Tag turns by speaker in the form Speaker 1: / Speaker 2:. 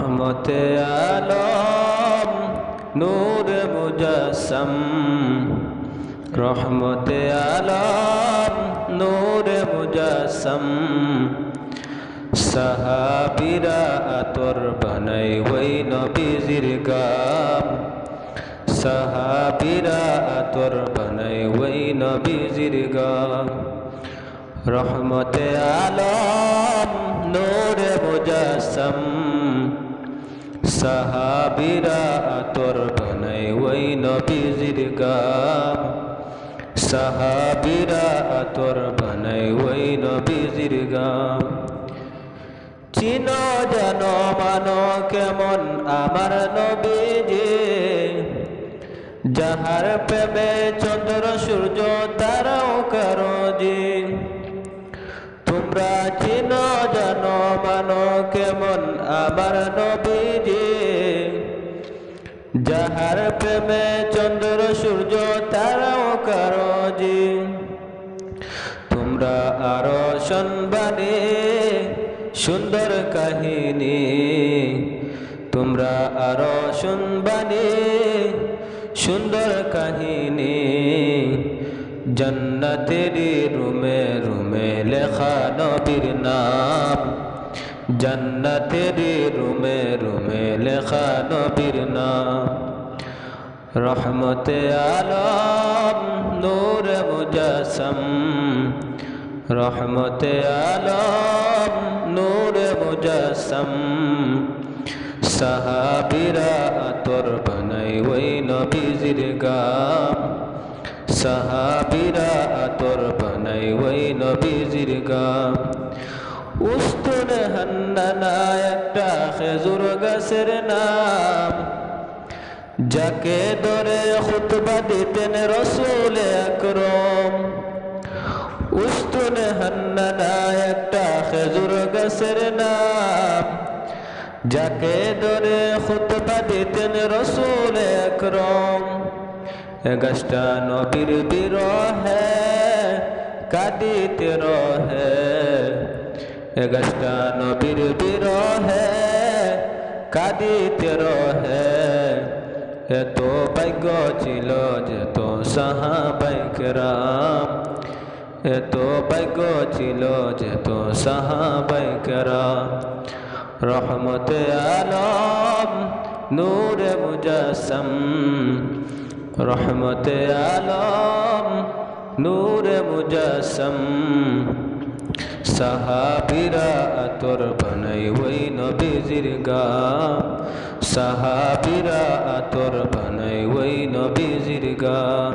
Speaker 1: রহমতে আলম নূর মুজাসম রহমতে আলম নূর মুজাসম সাহাবিরা আতর বানাই ওই নবীজির গাম সাহাবিরা আতর বানাই ওই নবীজির গাম রহমতে আলম নূরে মুজাসম সাহাবিরা আতর বানাই ওই নবীজির গাম সাহাবিরা আতর বানাই ওই নবীজির গাম চিন জানো মানো কেমন আমার নবীজি। যাহার প্রেমে চন্দ্র, সূর্য, তারাও কারও জি। তোমরা চিন জানো মানো কেমন আমার নবীজি। যাহার প্রেমে চন্দ্র, সূর্য তারাও কারও তোমরা আরও শুনবানে সুন্দর কাহিনী। তোমরা আরও শুনবানে সুন্দর কাহিনী। জন্নতেরি রুমে রুমে লেখা নবীর নাম। জন্নতেরি রুমে রুমে লেখা নবীর নাম। রহমতে আলম, নূর মুজাসম। রহমতে আলম, নূর মুজাসম। সাহাবিরা আতর বানাই ওই নবীজির গাম। সাহাবিরা আতর বানাই ওই নবীজির গাম। উস্তুন হান্নানা একটা খেজুর গাছের নাম। যাকে ধরে খুতবা দিতেন রসুল আকরম উস্তুন হান্নানা একটা খেজুর গাছের নাম। যাকে ধরে খুতবা দিতেন রসুল আকরম গাছটা নবীর বিরহে কাঁদিতে রহে। গাছটা নবীর বিরহে কাঁদিতে রহে এত ভাগ্য ছিল যে তো সাহাবাইকরাম এত ভাগ্য ছিল যে তো সাহাবাইকরাম রহমতে আলম নূরে মুজাসম রহমতে আলম নূরে মুজাসম সাহাবিরা আতর বানাই ওই নবীজির গাম। সাহাবিরা আতর বানাই ওই নবীজির গাম।